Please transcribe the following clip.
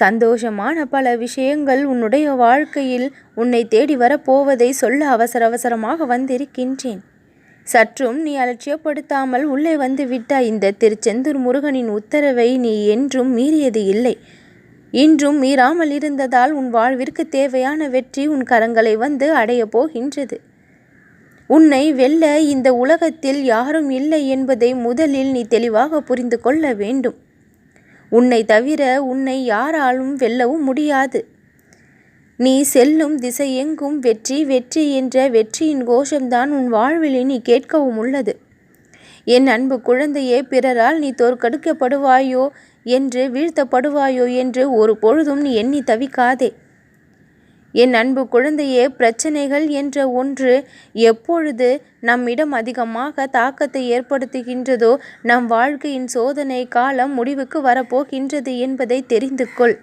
சந்தோஷமான பல விஷயங்கள் உன்னுடைய வாழ்க்கையில் உன்னை தேடி வரப்போவதை சொல்ல அவசர அவசரமாக வந்திருக்கின்றேன். சற்றும் நீ அலட்சியப்படுத்தாமல் உள்ளே வந்து விட்டாய் இந்த திருச்செந்தூர் முருகனின் உத்தரவை நீ என்றும் மீறியது இல்லை. இன்றும் மீறாமல் இருந்ததால் உன் வாழ்விற்கு தேவையான வெற்றி உன் கரங்களை வந்து அடையப் போகின்றது. உன்னை வெல்ல இந்த உலகத்தில் யாரும் இல்லை என்பதை முதலில் நீ தெளிவாக புரிந்து கொள்ள வேண்டும். உன்னை தவிர உன்னை யாராலும் வெல்லவும் முடியாது. நீ செல்லும் திசையெங்கும் வெற்றி வெற்றி என்ற வெற்றியின் கோஷம்தான் உன் வாழ்வில் நீ கேட்கவும் உள்ளது. என் அன்பு குழந்தையே பிறரால் நீ தோற்கடுக்கப்படுவாயோ என்று வீழ்த்தப்படுவாயோ என்று ஒரு பொழுதும் நீ எண்ணி தவிக்காதே. என் அன்பு குழந்தையே பிரச்சனைகள் என்ற ஒன்று எப்பொழுது நம்மிடம் அதிகமாக தாக்கத்தை ஏற்படுத்துகின்றதோ நம் வாழ்க்கையின் சோதனை காலம் முடிவுக்கு வரப்போகின்றது என்பதை தெரிந்து கொள்.